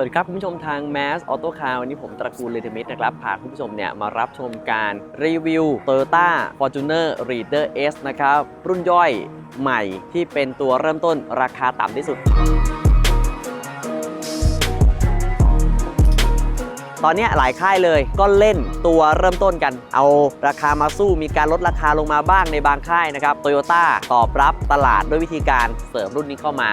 สวัสดีครับ คุณผู้ชมทาง Mass Auto Car วันนี้ผมตระกูลเลเทมิดนะครับพาคุณผู้ชมเนี่ยมารับชมการรีวิว Toyota Fortuner Reader S นะครับ รุ่นย่อยใหม่ที่เป็นตัวเริ่มต้นราคาต่ำที่สุดตอนนี้หลายค่ายเลยก็เล่นตัวเริ่มต้นกัน เอาราคามาสู้มีการลดราคาลงมาบ้างในบางค่ายนะครับโตโยต้าตอบรับตลาดด้วยวิธีการเสริมรุ่นนี้เข้ามา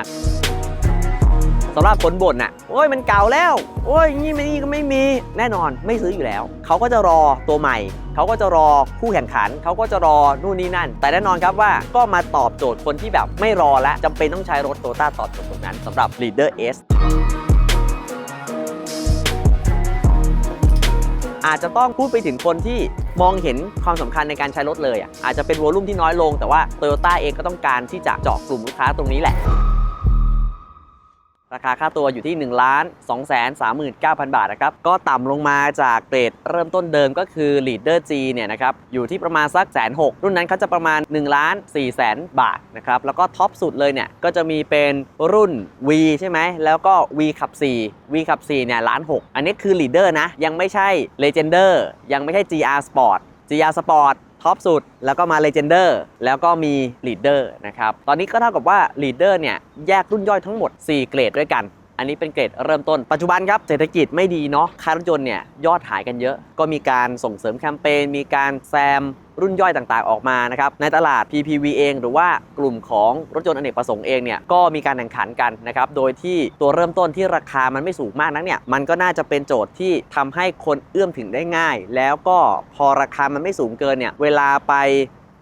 สำหรับคนบ่นน่ะโอ้ยมันเก่าแล้ว โอ้ยนี่มันนี่ก็ไม่มีแน่นอนไม่ซื้ออยู่แล้ว เขาก็จะรอตัวใหม่ เขาก็จะรอคู่แข่งขัน เขาก็จะรอนู่นนี่นั่น แต่แน่นอนครับว่าก็มาตอบโจทย์คนที่แบบไม่รอและจำเป็นต้องใช้รถโตต้าตอบโจทย์ตรงนั้นสำหรับ Leader S อาจจะต้องพูดไปถึงคนที่มองเห็นความสำคัญในการใช้รถเลยอะอาจจะเป็นวอลลุ่มที่น้อยลง แต่ว่า Toyota เองก็ต้องการที่จะเจาะกลุ่มลูกค้าตรงนี้แหละ ราคาค่าตัวอยู่ที่ 1 2 3 9 0 0 0 บาทนะครับ ก็ต่ำลงมาจากเกรดเริ่มต้นเดิมก็คือ Leader G เนี่ยนะครับ อยู่ที่ประมาณสักแสนหรุ่นนั้นเขาจะประมาณ1ล้าน4แสนบาทนะครับ แล้วก็ท็อปสุดเลยเนี่ย ก็จะมีเป็นรุ่น V ใช่ไหม แล้วก็ V ขับ 4 V ขับ 4 เนี่ยล้าน6อันนี้คือ Leader นะ ยังไม่ใช่ Legender ยังไม่ใช่ GR Sport GR Sport ท็อปสุด แล้วก็มาเลเจนเดอร์แล้วก็มีลีดเดอร์นะครับ ตอนนี้ก็เท่ากับว่าลีดเดอร์เนี่ยแยกรุ่นย่อยทั้งหมด 4 เกรดด้วยกัน อันนี้เป็นเกรดเริ่มต้น ปัจจุบันครับเศรษฐกิจไม่ดีเนาะค่ารถยนต์เนี่ยยอดหายกันเยอะ ก็มีการส่งเสริมแคมเปญ มีการแซมรุ่นย่อยต่างๆออกมานะครับ ในตลาด PPV เอง หรือว่ากลุ่มของรถยนต์อเนกประสงค์เองเนี่ยก็มีการแข่งขันกันนะครับ โดยที่ตัวเริ่มต้นที่ราคามันไม่สูงมากนักเนี่ย มันก็น่าจะเป็นโจทย์ที่ทำให้คนเอื้อมถึงได้ง่าย แล้วก็พอราคามันไม่สูงเกินเนี่ย เวลาไป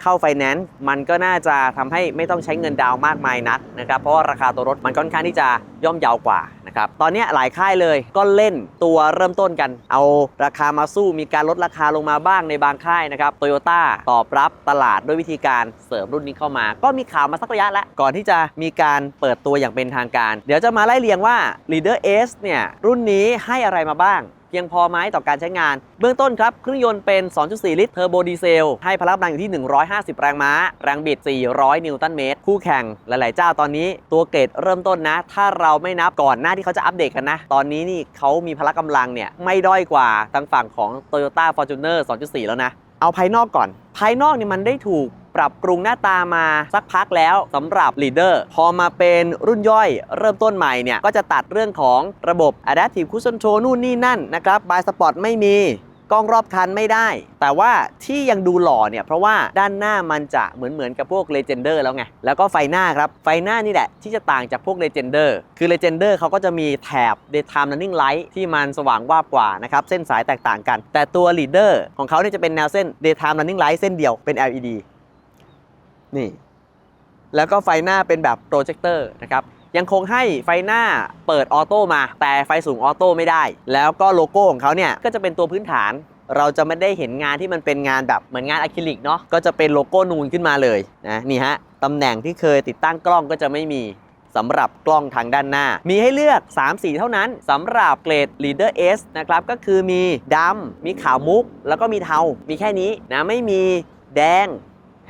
เข้าไฟแนนซ์มันก็น่าจะทำให้ไม่ต้องใช้เงินดาวน์มากมายนักนะครับเพราะว่าราคาตัวรถมันค่อนข้างที่จะย่อมเยาวกว่านะครับตอนนี้หลายค่ายเลยก็เล่นตัวเริ่มต้นกัน เอาราคามาสู้มีการลดราคาลงมาบ้างในบางค่ายนะครับโตโยต้าตอบรับตลาดด้วยวิธีการเสริมรุ่นนี้เข้ามา ก็มีข่าวมาสักระยะแล้ว ก่อนที่จะมีการเปิดตัวอย่างเป็นทางการ เดี๋ยวจะมาไล่เรียงว่า Leader S เนี่ยรุ่นนี้ให้อะไรมาบ้าง พียงพอไหมต่อการใช้งาน เบื้องต้นครับเครื่องยนต์เป็น 2.4 ลิตรเทอร์โบดีเซล ให้พละกำลังอยู่ที่ 150 แรงม้า แรงบิด 400 นิวตันเมตร คู่แข่งหลายๆ เจ้าตอนนี้ ตัวเกรดเริ่มต้นนะ ถ้าเราไม่นับก่อนหน้าที่เขาจะอัปเดตกันนะ ตอนนี้นี่เขามีพละกำลังเนี่ยไม่ด้อยกว่าทางฝั่งของ Toyota Fortuner 2.4 แล้วนะ เอาภายนอกก่อน ภายนอกเนี่ยมันได้ถูก ปรับปรุงหน้าตามาสักพักแล้วสำหรับ Leader พอมาเป็นรุ่นย่อยเริ่มต้นใหม่เนี่ย ก็จะตัดเรื่องของระบบ Adaptive Cruise Control นู่นนี่นั่นนะครับ By Spot ไม่มีกล้องรอบคันไม่ได้ แต่ว่าที่ยังดูหล่อเนี่ยเพราะว่าด้านหน้ามันจะเหมือนเหมือนกับพวก Legender แล้วไง แล้วก็ไฟหน้าครับ ไฟหน้านี่แหละที่จะต่างจากพวก Legender คือ Legender เขาก็จะมีแถบ Daytime Running Light ที่มันสว่างวาบกว่านะครับ เส้นสายแตกต่างกัน แต่ตัว Leader ของเขาเนี่ยจะเป็นแนวเส้น Daytime Running Light เส้นเดียวเป็น LED นี่ แล้วก็ไฟหน้าเป็นแบบโปรเจคเตอร์นะครับยังคงให้ไฟหน้าเปิดออโต้มา แต่ไฟสูงออโต้ไม่ได้ แล้วก็โลโก้ของเขาเนี่ยก็จะเป็นตัวพื้นฐาน เราจะไม่ได้เห็นงานที่มันเป็นงานแบบเหมือนงานอะคริลิกเนาะก็จะเป็นโลโก้นูนขึ้นมาเลยนะนี่ฮะตำแหน่งที่เคยติดตั้งกล้องก็จะไม่มีสำหรับกล้องทางด้านหน้า มีให้เลือก 3 สีเท่านั้นสำหรับเกรด Leader S นะครับ ก็คือมีดำมีขาวมุก แล้วก็มีเทา มีแค่นี้นะ ไม่มีแดง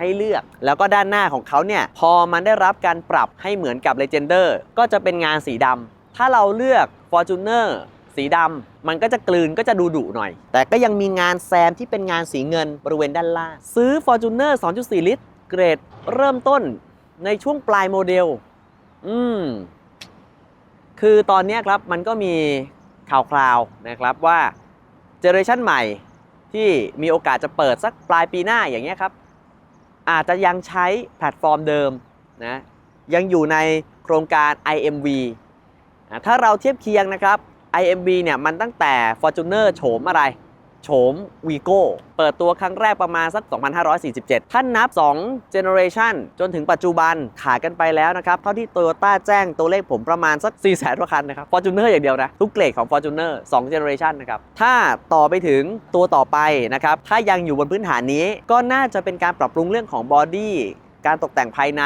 ให้เลือก แล้วก็ด้านหน้าของเขาเนี่ยพอมันได้รับการปรับให้เหมือนกับ Legender ก็จะเป็นงานสีดำถ้าเราเลือก Fortuner สีดำมันก็จะกลืนก็จะดูดุหน่อย แต่ก็ยังมีงานแซมที่เป็นงานสีเงินบริเวณด้านล่าง ซื้อ Fortuner 2.4 ลิตร เกรดเริ่มต้นในช่วงปลายโมเดล อืม คือตอนนี้ครับมันก็มีข่าวคราวนะครับว่าเจเนอเรชันใหม่ที่มีโอกาสจะเปิดสักปลายปีหน้าอย่างเงี้ยครับ อาจจะยังใช้แพลตฟอร์มเดิมนะยังอยู่ในโครงการ IMV นะถ้าเราเทียบเคียงนะครับ IMV เนี่ยมันตั้งแต่ Fortuner โฉมอะไร โฉม Vigo เปิดตัวครั้งแรกประมาณสัก 2547 ท่านนับ 2 generation จนถึงปัจจุบันขายกันไปแล้วนะครับ เท่าที่ Toyota แจ้งตัวเลขผมประมาณสัก 4 0 0 0 0 0กว่าคันนะครับ Fortuner อย่างเดียวนะ ทุกเกรดของ Fortuner 2 generation นะครับ ถ้าต่อไปถึงตัวต่อไปนะครับ ถ้ายังอยู่บนพื้นฐานนี้ก็น่าจะเป็นการปรับปรุงเรื่องของบอดี้ การตกแต่งภายใน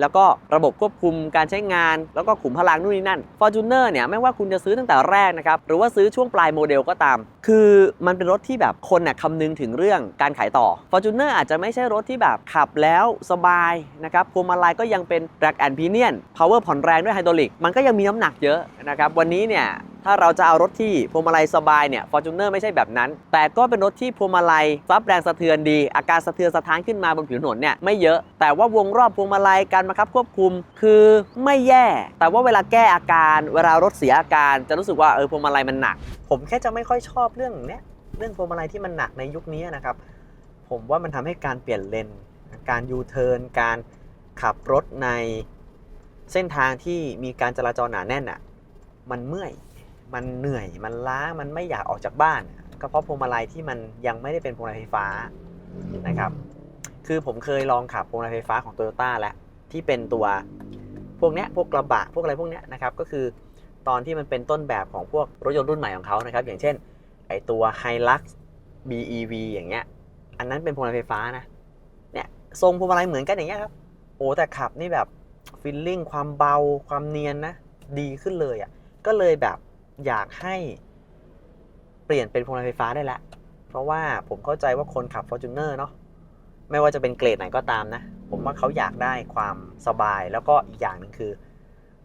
แล้วก็ระบบควบคุมการใช้งาน แล้วก็ขุมพลังนู่นนี่นั่น Fortuner เนี่ยไม่ว่าคุณจะซื้อตั้งแต่แรกนะครับ หรือว่าซื้อช่วงปลายโมเดลก็ตาม คือมันเป็นรถที่แบบคนน่ะคำนึงถึงเรื่องการขายต่อ Fortuner อาจจะไม่ใช่รถที่แบบขับแล้วสบายนะครับพวงมาลัยก็ยังเป็น drag and pinion power ผ่อนแรงด้วยไฮดรอลิกมันก็ยังมีน้ำหนักเยอะนะครับวันนี้เนี่ยถ้าเราจะเอารถที่พวงมาลัยสบายเนี่ย Fortuner ไม่ใช่แบบนั้น แต่ก็เป็นรถที่พวงมาลัยรับแรงสะเทือนดี อาการสะเทือนสะท้านขึ้นมาบนผิวถนนเนี่ยไม่เยอะ แต่ว่าวงรอบพวงมาลัยการบังคับควบคุม คือไม่แย่ แต่ว่าเวลาแก้อาการ เวลารถเสียอาการจะรู้สึกว่าเออพวงมาลัยมันหนัก ผมแค่จะไม่ค่อยชอบเรื่องเนี้ยเรื่องพวงมาลัยที่มันหนักในยุคนี้นะครับผมว่ามันทำให้การเปลี่ยนเลนการยูเทิร์นการขับรถในเส้นทางที่มีการจราจรหนาแน่นอะมันเมื่อย มันเหนื่อยมันล้ามันไม่อยากออกจากบ้าน ก็เพราะพวงมาลัยที่มันยังไม่ได้เป็นพวงมาลัยไฟฟ้านะครับคือผมเคยลองขับพวงมาลัยไฟฟ้าของ t o y ยต้าแล้วที่เป็นตัวพวกเนี้ยพวกกระบะพวกอะไรพวกเนี้ยนะครับก็คือตอนที่มันเป็นต้นแบบของพวกรถยนต์รุ่นใหม่ของเขานะครับอย่างเช่นไอตัว Hilux BEV อย่างเงี้ย อันนั้นเป็นพวงมาลัยไฟฟ้านะ เนี่ยทรงพวงมาลัยเหมือนกันอย่างเงี้ยครับ โอ้แต่ขับนี่แบบฟีลลิ่งความเบาความเนียนนะ ดีขึ้นเลยอะ่ะ ก็เลยแบบ อยากให้เปลี่ยนเป็นพวงมาลัยไฟฟ้าได้แล้วเพราะว่าผมเข้าใจว่าคนขับ Fortuner เนาะไม่ว่าจะเป็นเกรดไหนก็ตามนะ ผมว่าเขาอยากได้ความสบายแล้วก็อีกอย่างหนึ่งคือ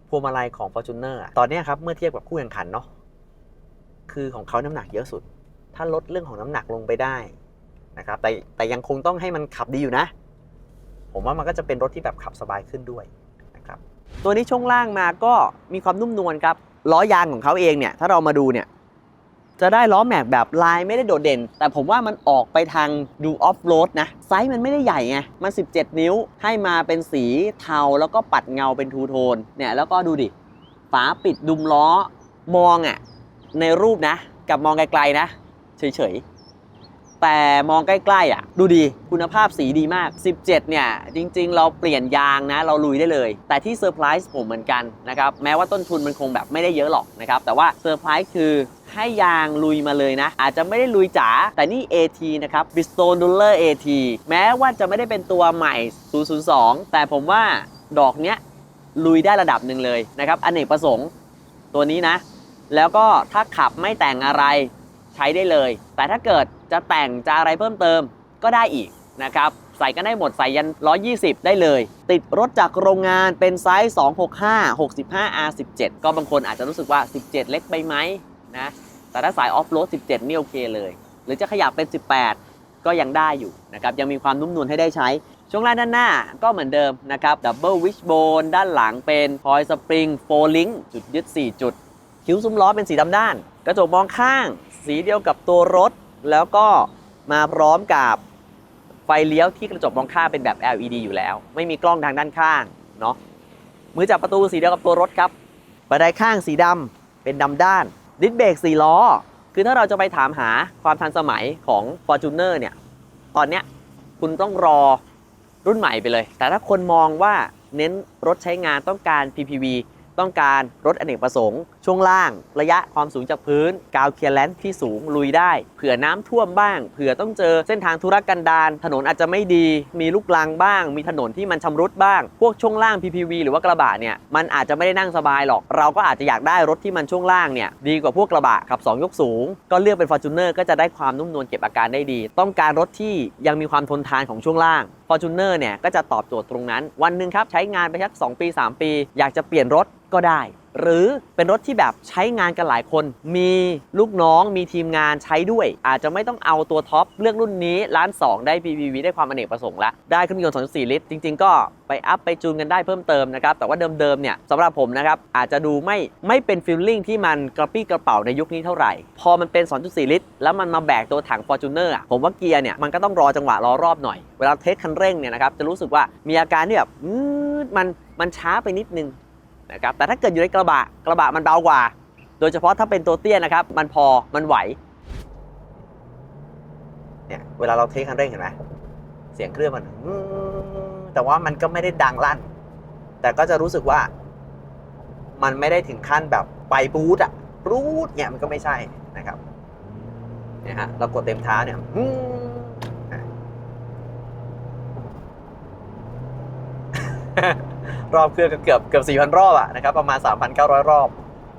พวงมาลัยของ Fortuner อะตอนนี้ครับ เมื่อเทียบกับคู่แข่งขันเนาะคือของเขาน้ำหนักเยอะสุด ถ้าลดเรื่องของน้ำหนักลงไปได้นะครับแต่แต่ยังคงต้องให้มันขับดีอยู่นะ ผมว่ามันก็จะเป็นรถที่แบบขับสบายขึ้นด้วยนะครับตัวนี้ช่วงล่างมาก็มีความนุ่มนวลครับ ล้อยางของเขาเองเนี่ย ถ้าเรามาดูเนี่ย จะได้ล้อแม็กแบบลายไม่ได้โดดเด่น แต่ผมว่ามันออกไปทางดูออฟโรดนะ ไซส์มันไม่ได้ใหญ่ไง มัน 17 นิ้วให้มาเป็นสีเทาแล้วก็ปัดเงาเป็นทูโทนเนี่ยแล้วก็ดูดิฝาปิดดุมล้อมองอะ่ะในรูปนะ กับมองไกลๆนะ เฉยๆ แต่มองใกล้ๆอะ ดูดีคุณภาพสีดีมาก 17 เนี่ย จริง ๆ เราเปลี่ยนยางนะ เราลุยได้เลย แต่ที่เซอร์ไพรส์ผมเหมือนกันนะครับ แม้ว่าต้นทุนมันคงแบบไม่ได้เยอะหรอกนะครับ แต่ว่าเซอร์ไพรส์คือให้ยางลุยมาเลยนะ อาจจะไม่ได้ลุยจ๋าแต่นี่ AT นะครับ b i s t o n e Dueler AT แม้ว่าจะไม่ได้เป็นตัวใหม่ 002 แต่ผมว่าดอกเนี้ยลุยได้ระดับหนึ่งเลยนะครับอเนกประสงค์ตัวนี้นะ แล้วก็ถ้าขับไม่แต่งอะไร ใช้ได้เลย แต่ถ้าเกิดจะแต่งจะอะไรเพิ่มเติมก็ได้อีกนะครับ ใส่กันได้หมดใส่ยัน 120 ได้เลย ติดรถจากโรงงานเป็นไซส์ 265 65 R17 ก็บางคนอาจจะรู้สึกว่า 17 เล็กไปไหมนะ แต่ถ้าสายออฟโรด 17 นี่โอเคเลย หรือจะขยับเป็น 18 ก็ยังได้อยู่นะครับ ยังมีความนุ่มนวลให้ได้ใช้ ช่วงล่างด้านหน้าก็เหมือนเดิมนะครับดับเบิลวิชโบนด้านหลังเป็นพอยสปริงโฟลิงจุดยึด 4 จุด คิ้วซุ้มล้อเป็นสีดำด้าน กระจกมองข้าง สีเดียวกับตัวรถ แล้วก็มาพร้อมกับไฟเลี้ยวที่กระจกมองข้างเป็นแบบ LED อยู่แล้ว ไม่มีกล้องทางด้านข้างเนาะมือจับประตูสีเดียวกับตัวรถครับบันไดข้างสีดำเป็นดำด้านดิสเบรก4ล้อ คือถ้าเราจะไปถามหาความทันสมัยของ Fortuner เนี่ยตอนเนี้ยคุณต้องรอรุ่นใหม่ไปเลย แต่ถ้าคนมองว่าเน้นรถใช้งานต้องการ PPV ต้องการรถอเนกประสงค์ ช่วงล่าง ระยะความสูงจากพื้น กาวเคลียร์แลนซ์ที่สูงลุยได้ เผื่อน้ำท่วมบ้าง เผื่อต้องเจอเส้นทางธุรกันดารถนนอาจจะไม่ดี มีลูกลังบ้าง มีถนนที่มันชำรุดบ้าง พวกช่วงล่าง PPV หรือว่ากระบะเนี่ยมันอาจจะไม่ได้นั่งสบายหรอก เราก็อาจจะอยากได้รถที่มันช่วงล่างเนี่ยดีกว่าพวกกระบะขับ 2 ยกสูง ก็เลือกเป็น Fortuner ก็จะได้ความนุ่มนวลเก็บอาการได้ดี ต้องการรถที่ยังมีความทนทานของช่วงล่าง Fortuner เนี่ยก็จะตอบโจทย์ตรงนั้น วันหนึ่งครับใช้งานไปสัก2ปี 3 ปี อยากจะเปลี่ยนรถก็ได้ หรือเป็นรถที่แบบใช้งานกันหลายคน มีลูกน้องมีทีมงานใช้ด้วย อาจจะไม่ต้องเอาตัวท็อปเลือกรุ่นนี้ล้าน2ได้ PPV ได้ความอเนกประสงค์ละได้เครื่องยนต์2.4 ลิตร จริง ๆ ก็ไปอัพไปจูนกันได้เพิ่มเติมนะครับ แต่ว่าเดิมๆเนี่ยสำหรับผมนะครับ อาจจะดูไม่ไม่เป็นฟีลลิ่งที่มันกระปี้กระเป๋าในยุคนี้เท่าไหร่ พอมันเป็น 2.4 ลิตร แล้วมันมาแบกตัวถัง Fortuner อะผมว่าเกียร์เนี่ยมันก็ต้องรอจังหวะรอรอบหน่อย เวลาเทสคันเร่งเนี่ยนะครับจะรู้สึกว่ามีอาการที่แบบมันมันช้าไปนิดนึง นะครับแต่ถ้าเกิดอยู่ในกระบะกระบะมันเบากว่า โดยเฉพาะถ้าเป็นตัวเตี้ยนะครับ มันพอมันไหวเนี่ยเวลาเราเทคันเร่งเห็นไหมเสียงเครื่องมันแต่ว่ามันก็ไม่ได้ดังลั่น แต่ก็จะรู้สึกว่า มันไม่ได้ถึงขั้นแบบไปบูทอะรูดเนี่ยมันก็ไม่ใช่นะครับเนี่ยฮะเรากดเต็มเท้าเนี่ยอ รอบเครื่องเกือบเกือบ4,000 รอบอะนะครับประมาณ 3,900 รอบ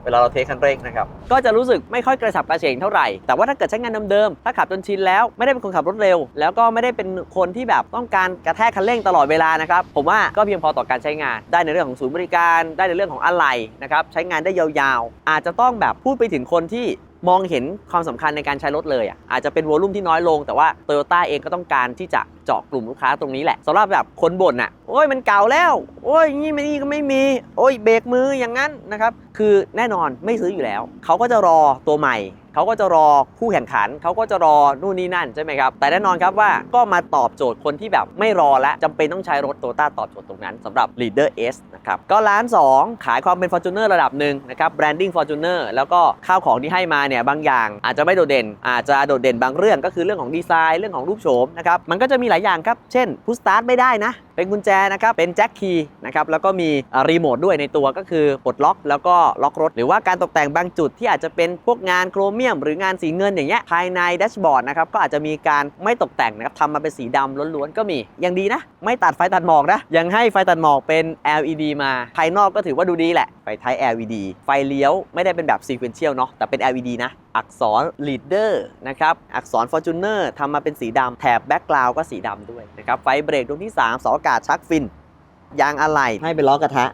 เวลาเราเทคันเร่งนะครับ ก็จะรู้สึกไม่ค่อยกระฉับกระเฉงเท่าไหร่ แต่ว่าถ้าเกิดใช้งานเดิมๆ ถ้าขับจนชินแล้ว ไม่ได้เป็นคนขับรถเร็ว แล้วก็ไม่ได้เป็นคนที่แบบต้องการกระแทกคันเร่งตลอดเวลานะครับ ผมว่าก็เพียงพอต่อการใช้งาน ได้ในเรื่องของศูนย์บริการ ได้ในเรื่องของอะไหล่นะครับ ใช้งานได้ยาวๆ อาจจะต้องแบบพูดไปถึงคนที่ มองเห็นความสำคัญในการใช้รถเลยอะอาจจะเป็นวอลลุ่มที่น้อยลง แต่ว่าโตโยต้าเองก็ต้องการที่จะเจาะกลุ่มลูกค้าตรงนี้แหละสำหรับแบบคนบ่นอะโอ้ยมันเก่าแล้ว โอ้ยนี่ไม่นี่ก็ไม่มี โอ้ยเบรกมืออย่างนั้นนะครับคือแน่นอนไม่ซื้ออยู่แล้ว เขาก็จะรอตัวใหม่ เขาก็จะรอคู่แข่งขัน เขาก็จะรอนู่นนี่นั่นใช่ไหมครับ แต่แน่นอนครับว่าก็มาตอบโจทย์คนที่แบบไม่รอและจำเป็นต้องใช้รถโตต้าตอบโจทย์ตรงนั้นสำหรับ Leader S นะครับก็ร้าน 2 ขายความเป็น Fortuner ระดับหนึ่งนะครับ Branding Fortuner แล้วก็ข้าวของที่ให้มาเนี่ยบางอย่าง อาจจะไม่โดดเด่น อาจจะโดดเด่นบางเรื่องก็คือเรื่องของดีไซน์เรื่องของรูปโฉมนะครับมันก็จะมีหลายอย่างครับเช่นพุชสตาร์ทไม่ได้นะ เป็นกุญแจนะครับ เป็นแจ็คคีย์นะครับ แล้วก็มีรีโมทด้วยในตัวก็คือปลดล็อกแล้วก็ล็อกรถ หรือว่าการตกแต่งบางจุดที่อาจจะเป็นพวกงานโครเมียม หรืองานสีเงินอย่างเงี้ยภายในแดชบอร์ดนะครับก็อาจจะมีการไม่ตกแต่งนะครับทำมาเป็นสีดำล้วนๆก็มียังดีนะ ไม่ตัดไฟตัดหมอกนะยังให้ไฟตัดหมอกเป็น LED มาภายนอกก็ถือว่าดูดีแหละไฟท้าย LED ไฟเลี้ยวไม่ได้เป็นแบบ sequential เนาะแต่เป็น LED นะ อักษร leader นะครับ อักษร fortuner ทำมาเป็นสีดำแถบ background ก็สีดำด้วยนะครับ ไฟเบรกดวงที่ 3สาอากาศชักฟิน ยางอะไหล่ให้เป็นล้อกระทะ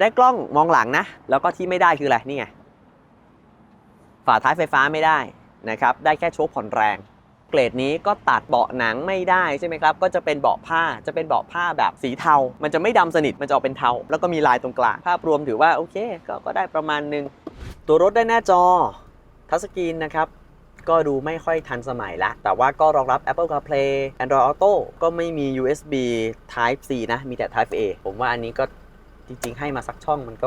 ได้กล้องมองหลังนะ แล้วก็ที่ไม่ได้คืออะไร นี่ไง ฝาท้ายไฟฟ้าไม่ได้นะครับ ได้แค่โชคผ่อนแรง เกรดนี้ก็ตัดเบาะหนังไม่ได้ใช่ไหมครับ ก็จะเป็นเบาะผ้า จะเป็นเบาะผ้าแบบสีเทา มันจะไม่ดำสนิท มันจะออกเป็นเทา แล้วก็มีลายตรงกลาง ภาพรวมถือว่าโอเค ก็ก็ได้ประมาณหนึง ตัวรถได้หน้าจอ ทัชสกรีนนะครับก็ดูไม่ค่อยทันสมัยละ แต่ว่าก็รองรับ Apple CarPlay Android Auto ก็ไม่มี USB Type C นะ มีแต่ Type A ผมว่าอันนี้ก็จริงๆ ให้มาสักช่องมันก็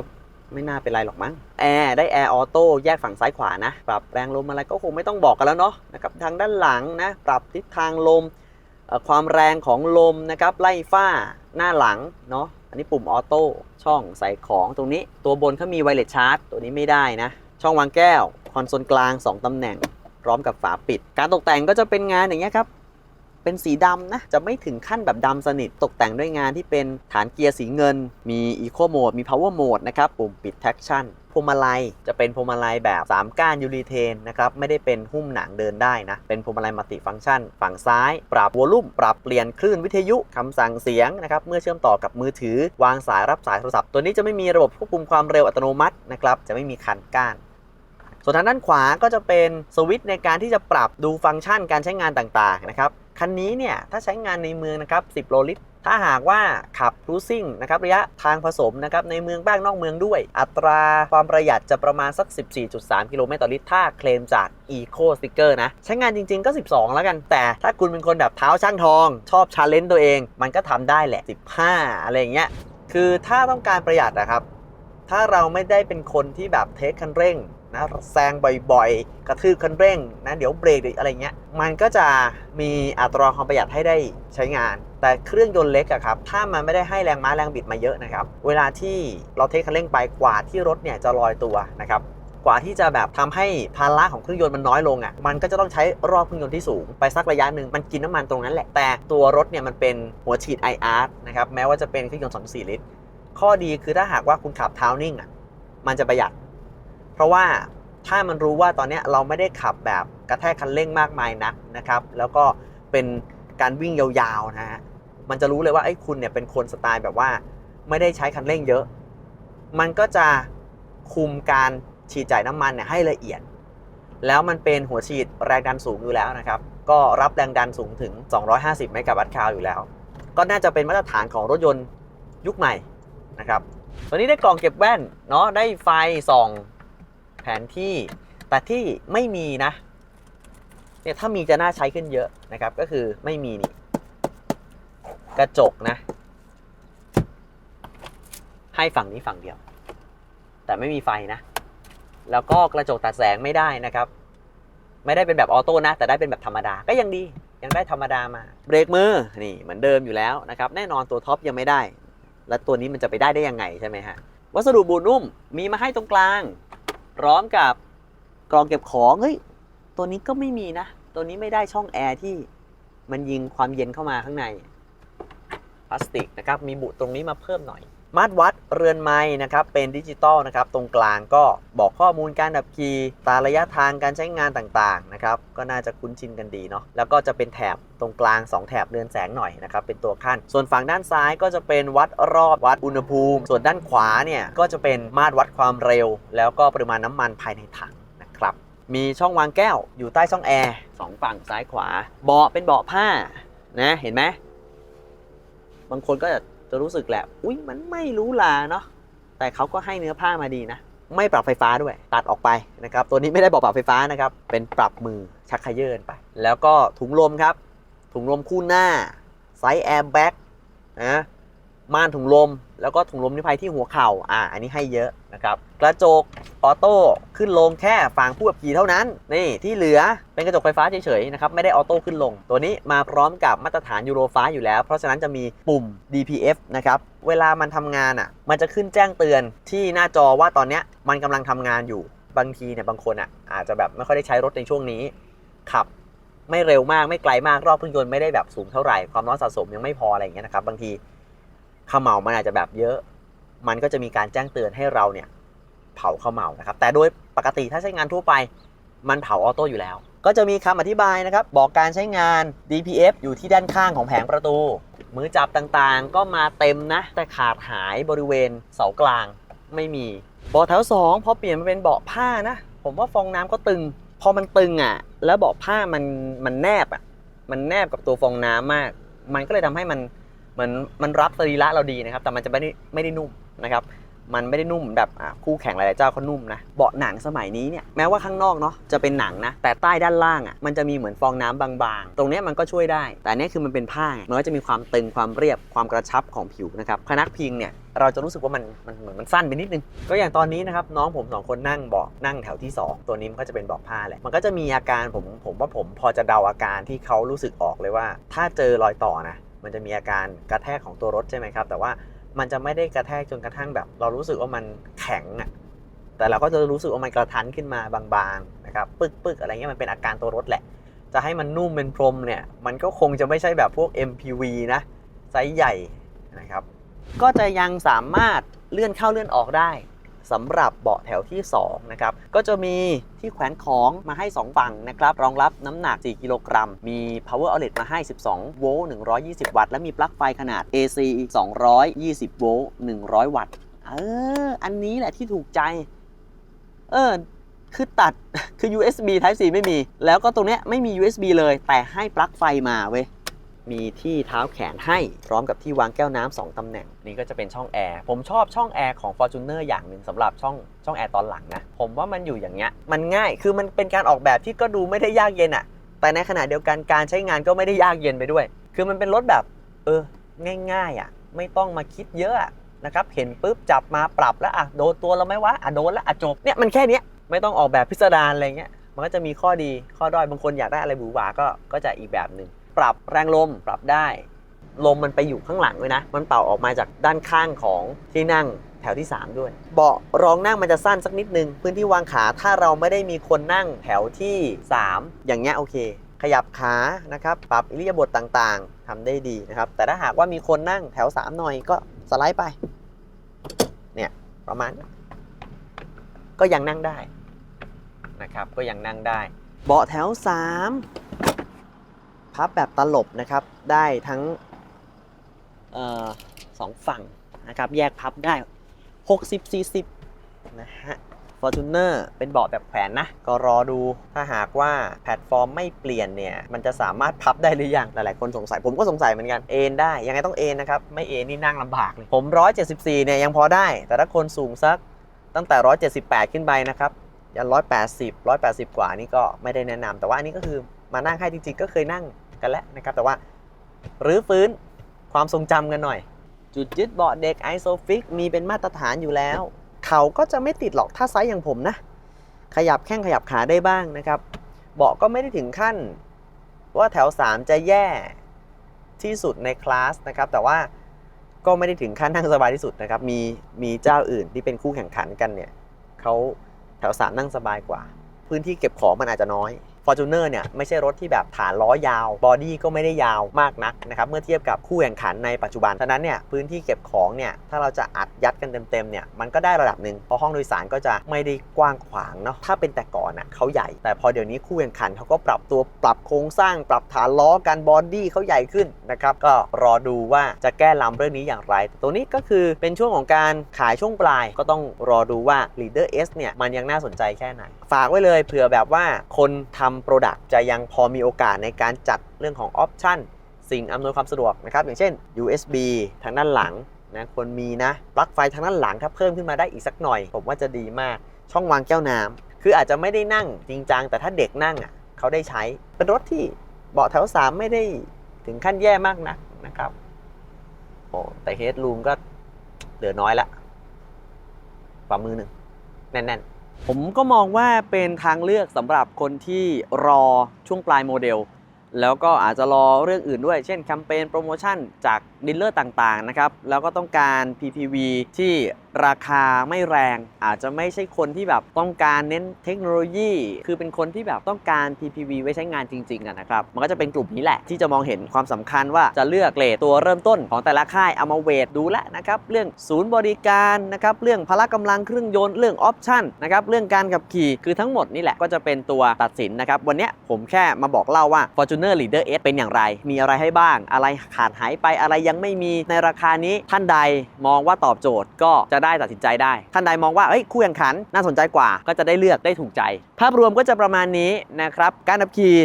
ไม่น่าเป็นไรหรอกมั้ง แอร์ได้ Air Auto แยกฝั่งซ้ายขวานะ ปรับแรงลมอะไรก็คงไม่ต้องบอกกันแล้วเนาะนะครับทางด้านหลังนะ ปรับทิศทางลม ความแรงของลมนะครับ ไล่ฝ้าหน้าหลังเนาะ อันนี้ปุ่มออโต้ ช่องใส่ของตรงนี้ ตัวบนเขามีไวเลสชาร์จ ตัวนี้ไม่ได้นะ ช่องวางแก้ว คอนโซลกลาง 2 ตำแหน่ง พร้อมกับฝาปิด การตกแต่งก็จะเป็นงานอย่างเงี้ยครับ เป็นสีดำนะ จะไม่ถึงขั้นแบบดำสนิท ตกแต่งด้วยงานที่เป็นฐานเกียร์สีเงิน มี Eco Mode มี Power Mode นะครับ ปุ่มปิด Traction พวงมาลัยจะเป็นพวงมาลัยแบบ 3 ก้านยูรีเทนนะครับไม่ได้เป็นหุ้มหนังเดินได้นะ เป็นพวงมาลัยมัลติฟังก์ชัน ฝั่งซ้าย ปรับวอลลุ่ม ปรับเปลี่ยนคลื่นวิทยุคำสั่งเสียงนะครับเมื่อเชื่อมต่อกับมือถือ วางสายรับสายโทรศัพท์ ตัวนี้จะไม่มีระบบควบคุมความเร็วอัตโนมัตินะครับจะไม่มีคันก้าน ส่วนทางด้านขวาก็จะเป็นสวิตช์ในการที่จะปรับดูฟังก์ชันการใช้งานต่างๆนะครับคันนี้เนี่ยถ้าใช้งานในเมืองนะครับ10โลลิตรถ้าหากว่าขับรูซิ่งนะครับระยะทางผสมนะครับในเมืองบ้างนอกเมืองด้วย อัตราความประหยัดจะประมาณสัก 14.3 กิโลเมตรต่อลิตร ถ้าเคลมจาก Eco Sticker นะ ใช้งานจริงๆก็ 12 แล้วกัน แต่ถ้าคุณเป็นคนแบบเท้าช่างทอง ชอบชาเลนจ์ตัวเอง มันก็ทำได้แหละ 15 อะไรอย่างเงี้ยคือถ้าต้องการประหยัดนะครับ ถ้าเราไม่ได้เป็นคนที่แบบเทคคันเร่ง นะแซงบ่อยๆ กระทืบคันเร่งนะเดี๋ยวเบรกหรืออะไรเงี้ยมันก็จะมีอัตราความประหยัดให้ได้ใช้งาน แต่เครื่องยนต์เล็กอะครับถ้ามันไม่ได้ให้แรงม้าแรงบิดมาเยอะนะครับเวลาที่เราเทคคันเร่งไปกว่าที่รถเนี่ยจะลอยตัวนะครับกว่าที่จะแบบทำให้ภาระของเครื่องยนต์มันน้อยลงอะ่ะ มันก็จะต้องใช้รอบเครื่องยนต์ที่สูง ไปสักระยะหนึ่งมันกินน้ำมันตรงนั้นแหละ แต่ตัวรถเนี่ยมันเป็นหัวฉีด IR นะครับ แม้ว่าจะเป็นเครื่องยนต์ 2.4 ลิตร ข้อดีคือถ้าหากว่าคุณขับเท้านิ่งอะ มันจะประหยัด เพราะว่าถ้ามันรู้ว่าตอนนี้เราไม่ได้ขับแบบกระแทกคันเร่งมากมายนักนะครับ แล้วก็เป็นการวิ่งยาวๆนะฮะมันจะรู้เลยว่าไอ้คุณเนี่ยเป็นคนสไตล์แบบว่า ไม่ได้ใช้คันเร่งเยอะ มันก็จะคุมการฉีดจ่ายน้ำมันเนี่ยให้ละเอียด แล้วมันเป็นหัวฉีดแรงดันสูงอยู่แล้วนะครับ ก็รับแรงดันสูงถึง 250 เมกะวัตต์คาวอยู่แล้ว ก็น่าจะเป็นมาตรฐานของรถยนต์ยุคใหม่นะครับ ตัวนี้ได้กล่องเก็บแว่นเนาะ ได้ไฟส่อง แผนที่แต่ที่ไม่มีนะเนี่ยถ้ามีจะน่าใช้ขึ้นเยอะนะครับ ก็คือไม่มีนี่กระจกนะ ให้ฝั่งนี้ฝั่งเดียว แต่ไม่มีไฟนะ แล้วก็กระจกตัดแสงไม่ได้นะครับ ไม่ได้เป็นแบบออโต้นะ แต่ได้เป็นแบบธรรมดาก็ยังดียังได้ธรรมดามาเบรกมือนี่เหมือนเดิมอยู่แล้วนะครับ แน่นอนตัวท็อปยังไม่ได้ แล้วตัวนี้มันจะไปได้ได้ยังไงใช่ไหมฮะวัสดุบูนุ่มมีมาให้ตรงกลาง พร้อมกับกรองเก็บของเฮ้ยตัวนี้ก็ไม่มีนะ ตัวนี้ไม่ได้ช่องแอร์ที่มันยิงความเย็นเข้ามาข้างในพลาสติกนะครับ มีบุตรงนี้มาเพิ่มหน่อย มาตรวัดเรือนไม้นะครับเป็นดิจิตอลนะครับตรงกลางก็บอกข้อมูลการดับขี่ตาระยะทางการใช้งานต่างๆนะครับก็น่าจะคุ้นชินกันดีเนาะแล้วก็จะเป็นแถบตรงกลาง 2 แถบเรือนแสงหน่อยนะครับเป็นตัวขั้น ส่วนฝั่งด้านซ้ายก็จะเป็นวัดรอบวัดอุณหภูมิ ส่วนด้านขวาเนี่ยก็จะเป็นมาตรวัดความเร็ว แล้วก็ปริมาณน้ำมันภายในถังนะครับมีช่องวางแก้วอยู่ใต้ช่องแอร์สองฝั่งซ้ายขวาเบาะเป็นเบาะผ้านะเห็นไหมบางคนก็จะ จะรู้สึกแหละ อุ้ยมันไม่รู้ลาเนาะ แต่เขาก็ให้เนื้อผ้ามาดีนะ ไม่ปรับไฟฟ้าด้วย ตัดออกไปนะครับ ตัวนี้ไม่ได้บอกปรับไฟฟ้านะครับ เป็นปรับมือชักขยเยินไป แล้วก็ถุงลมครับ ถุงลมคู่หน้าไซส์แอร์แบ็กนะ ม่านถุงลม แล้วก็ถุงลมนิรภัยที่หัวเข่าอ่าอันนี้ให้เยอะนะครับกระจกออโต้ขึ้นลงแค่ฝั่งผู้ขับขี่เท่านั้นนี่ที่เหลือเป็นกระจกไฟฟ้าเฉยๆนะครับไม่ได้ออโต้ขึ้นลง ตัวนี้มาพร้อมกับมาตรฐานยูโรฟ้าอยู่แล้ว เพราะฉะนั้นจะมีปุ่ม DPF นะครับเวลามันทำงานอะมันจะขึ้นแจ้งเตือนที่หน้าจอว่าตอนเนี้ยมันกำลังทำงานอยู่บางทีเนี่ยบางคนอะอาจจะแบบไม่ค่อยได้ใช้รถในช่วงนี้ขับไม่เร็วมากไม่ไกลมากรอบเครื่องยนต์ไม่ได้แบบสูงเท่าไหร่ความร้อนสะสมยังไม่พออะไรอย่างเงี้ยนะครับบางที ขมเหลามันอาจจะแบบเยอะ มันก็จะมีการแจ้งเตือนให้เราเนี่ยเผาเขมเหลานะครับ แต่โดยปกติถ้าใช้งานทั่วไป มันเผาออโต้อยู่แล้ว ก็จะมีคำอธิบายนะครับ บอกการใช้งาน DPF อยู่ที่ด้านข้างของแผงประตู มือจับต่างๆ ก็มาเต็มนะ แต่ขาดหายบริเวณเสากลางไม่มีเบาะแถว2พอเปลี่ยนมาเป็นเบาะผ้านะ ผมว่าฟองน้ำก็ตึง พอมันตึงอะ แล้วเบาะผ้ามันมันแนบอะ มันแนบกับตัวฟองน้ำมาก มันก็เลยทำให้มัน มือนมันรับสรีระเราดีนะครับ แต่มันจะไม่ได้ไม่ได้นุ่มนะครับมันไม่ได้นุ่มแบบคู่แข่งหลายๆเจ้าเขานุ่มนะ เบาะหนังสมัยนี้เนี่ยแม้ว่าข้างนอกเนาะจะเป็นหนังนะ แต่ใต้ด้านล่างอะมันจะมีเหมือนฟองน้ำบางๆ ตรงนี้มันก็ช่วยได้ แต่นเนี้ยคือมันเป็นผ้ามันก็จะมีความตึงความเรียบความกระชับของผิวนะครับพนักพิงเนี่ยเราจะรู้สึกว่ามันมันเหมือนมันสั้นไปนิดนึง ก็อย่างตอนนี้นะครับน้องผมสองคนนั่งเบาะนั่งแถวที่ 2 ตัวนี้มันก็จะเป็นเบาะผ้าแหละมันก็จะมีอาการผมผมว่าผมพอจะเดาอาการที่เขารู้สึกออกเลยว่า ถ้าเจอรอยต่อนะ มันจะมีอาการกระแทกของตัวรถใช่ไหมครับ แต่ว่ามันจะไม่ได้กระแทกจนกระทั่งแบบ เรารู้สึกว่ามันแข็งอะแต่เราก็จะรู้สึกว่ามันกระทันขึ้นมาบางๆนะครับปึกปึกๆอะไรเงี้ยมันเป็นอาการตัวรถแหละ จะให้มันนุ่มเป็นพรมเนี่ยมันก็คงจะไม่ใช่แบบพวก MPV นะไซส์ใหญ่นะครับก็จะยังสามารถเลื่อนเข้าเลื่อนออกได้ สำหรับเบาะแถวที่2นะครับก็จะมีที่แขวนของมาให้ 2 ฝั่งนะครับรองรับน้ำหนัก 4 กิโลกรัม มี power outlet มาให้ 12 โวลต์ 120 วัตต์ และมีปลั๊กไฟขนาด AC 220 โวลต์ 100 วัตต์ เออ อันนี้แหละที่ถูกใจ เออ คือตัด คือ USB Type C ไม่มี แล้วก็ตรงเนี้ยไม่มี USB เลย แต่ให้ปลั๊กไฟมาเว้ย มีที่เท้าแขนให้พร้อมกับที่วางแก้วน้ำสองตำแหน่ง นี่ก็จะเป็นช่องแอร์ผมชอบช่องแอร์ของ Fortuner อย่างหนึ่งสำหรับช่องช่องแอร์ตอนหลังนะ ผมว่ามันอยู่อย่างเงี้ยมันง่ายคือมันเป็นการออกแบบที่ก็ดูไม่ได้ยากเย็นอะแต่ในขณะเดียวกันการใช้งานก็ไม่ได้ยากเย็นไปด้วย คือมันเป็นรถแบบ เออ ง่ายๆอะไม่ต้องมาคิดเยอะนะครับเห็นปุ๊บจับมาปรับแล้วอะโดนตัวเราไหมวะอะโดนแล้วอะจบเนี่ยมันแค่นี้ไม่ต้องออกแบบพิสดารอะไรเงี้ยมันก็จะมีข้อดีข้อด้อยบางคนอยากได้อะไรหวือหวาก็ก็จะอีกแบบหนึ่ง ปรับแรงลมปรับได้ ลมมันไปอยู่ข้างหลังด้วยนะ มันเป่าออกมาจากด้านข้างของที่นั่งแถวที่ 3 ด้วย เบาะรองนั่งมันจะสั้นสักนิดนึง พื้นที่วางขาถ้าเราไม่ได้มีคนนั่งแถวที่ 3 อย่างเงี้ยโอเค ขยับขานะครับปรับอิริยาบถต่างๆทำได้ดีนะครับ แต่ถ้าหากว่ามีคนนั่งแถว 3 หน่อยก็สไลด์ไป เนี่ยประมาณ ก็ยังนั่งได้นะครับก็ยังนั่งได้ เบาะแถว 3 พับแบบตลบนะครับได้ทั้งออสองฝั่งนะครับแยกพับได้ 60 40 นะฮะ Fortuner เป็นเบาะแบบแขวนนะ ก็รอดูถ้าหากว่าแพลตฟอร์มไม่เปลี่ยนเนี่ย มันจะสามารถพับได้หรือยัง หลายๆคนสงสัย ผมก็สงสัยเหมือนกัน เอนได้ ยังไงต้องเอนนะครับ ไม่เอนนี่นั่งลำบากเลย ผม 174 เนี่ยยังพอได้ แต่ถ้าคนสูงสักตั้งแต่ 178 ขึ้นไปนะครับยัน180 180 กว่านี่ก็ไม่ได้แนะนำแต่ว่าอันนี้ก็คือมานั่งให้จริงๆ ก็เคยนั่ง กันแล้วนะครับ แต่ว่ารื้อฟื้นความทรงจำกันหน่อย จุดยึดเบาะเด็กไอโซฟิกมีเป็นมาตรฐานอยู่แล้ว เขาก็จะไม่ติดหรอกถ้าไซส์อย่างผมนะ ขยับแข้งขยับขาได้บ้างนะครับ เบาะก็ไม่ได้ถึงขั้น ว่าแถว 3 จะแย่ที่สุดในคลาสนะครับ แต่ว่าก็ไม่ได้ถึงขั้นนั่งสบายที่สุดนะครับ มีมีเจ้าอื่นที่เป็นคู่แข่งขันกันเนี่ยเขาแถว3นั่งสบายกว่า พื้นที่เก็บของมันอาจจะน้อย Fortuner เนี่ยไม่ใช่รถที่แบบฐานล้อยาว บอดี้ก็ไม่ได้ยาวมากนักนะครับเมื่อเทียบกับคู่แข่งขันในปัจจุบัน ฉะนั้นเนี่ยพื้นที่เก็บของเนี่ยถ้าเราจะอัดยัดกันเต็มๆเนี่ยมันก็ได้ระดับหนึ่งเพราะห้องโดยสารก็จะไม่ได้กว้างขวางเนาะถ้าเป็นแต่ก่อนอะเขาใหญ่ แต่พอเดี๋ยวนี้คู่แข่งขันเขาก็ปรับตัวปรับโครงสร้าง ปรับฐานล้อกันบอดี้เขาใหญ่ขึ้นนะครับก็รอดูว่าจะแก้ลำเรื่องนี้อย่างไร ตัวนี้ก็คือเป็นช่วงของการขายช่วงปลายก็ต้องรอดูว่า Leader S เนี่ยมันยังน่าสนใจแค่ไหนฝากไว้เลยเผื่อแบบว่าคนทำโปรดักต์จะยังพอมีโอกาสในการจัดเรื่องของออปชันสิ่งอำนวยความสะดวกนะครับ อย่างเช่น USB ทางด้านหลังนะควรมีนะปลั๊กไฟทางด้านหลังถ้าเพิ่มขึ้นมาได้อีกสักหน่อย ผมว่าจะดีมาก ช่องวางแก้วน้ำคืออาจจะไม่ได้นั่งจริงจังแต่ถ้าเด็กนั่งอะเขาได้ใช้ เป็นรถที่เบาะแถว 3 ไม่ได้ถึงขั้นแย่มากนักนะครับโอ้แต่เฮดรูมก็เหลือน้อยละฝ่ามือหนึ่งแน่นๆ ผมก็มองว่าเป็นทางเลือกสำหรับคนที่รอช่วงปลายโมเดล แล้วก็อาจจะรอเรื่องอื่นด้วย เช่นแคมเปญโปรโมชั่นจาก ดีลเลอร์ต่างๆนะครับแล้วก็ต้องการ PPV ที่ราคาไม่แรง อาจจะไม่ใช่คนที่แบบต้องการเน้นเทคโนโลยี คือเป็นคนที่แบบต้องการ PPV ไว้ใช้งานจริงๆนะครับมันก็จะเป็นกลุ่มนี้แหละ ที่จะมองเห็นความสำคัญว่าจะเลือกเกรดตัวเริ่มต้นของแต่ละค่ายเอามาเวทดูแลนะครับเรื่องศูนย์บริการนะครับเรื่องพละกำลังเครื่องยนต์เรื่องออปชั่นนะครับเรื่องการขับขี่คือทั้งหมดนี่แหละก็จะเป็นตัวตัดสินนะครับวันนี้ผมแค่มาบอกเล่าว่า Fortuner Leader S เป็นอย่างไร มีอะไรให้บ้าง อะไรขาดหายไปอะไรยังังไม่มีในราคานี้ท่านใดมองว่าตอบโจทย์ก็จะได้ตัดสินใจได้ ท่านใดมองว่าเอ้ยคู่แข่งขันน่าสนใจกว่า ก็จะได้เลือกได้ถูกใจ ภาพรวมก็จะประมาณนี้นะครับการขับขี่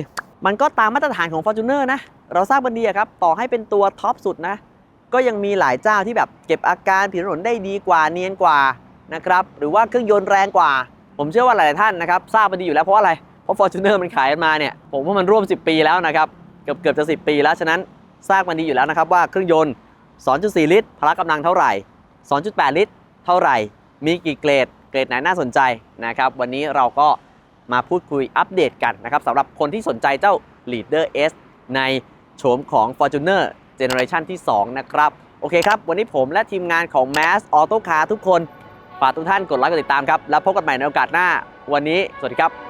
มันก็ตามมาตรฐานของ Fortuner นะเราทราบกันดีอะครับต่อให้เป็นตัวท็อปสุดนะก็ยังมีหลายเจ้าที่แบบเก็บอาการผิวถนนได้ดีกว่าเนียนกว่านะครับหรือว่าเครื่องยนต์แรงกว่า ผมเชื่อว่าหลายท่านนะครับทราบกันดีอยู่แล้วเพราะอะไรเพราะ Fortuner มันขายมาเนี่ยผมว่ามันร่วม 10 ปีแล้วนะครับเกือบเกือบจะ 10 ปีแล้วฉะนั้น ทราบกันดีอยู่แล้วนะครับว่าเครื่องยนต์ 2.4 ลิตร พละกำลังเท่าไหร่ 2.8 ลิตร เท่าไหร่ มีกี่เกรด เกรดไหนน่าสนใจนะครับ วันนี้เราก็มาพูดคุยอัปเดตกันนะครับสำหรับคนที่สนใจเจ้า Leader S ในโฉมของ Fortuner Generation ที่ 2 นะครับ โอเคครับ วันนี้ผมและทีมงานของ Mass Auto Car ทุกคน ฝากทุกท่านกดไลค์กดติดตามครับ แล้วพบกันใหม่ในโอกาสหน้า วันนี้ สวัสดีครับ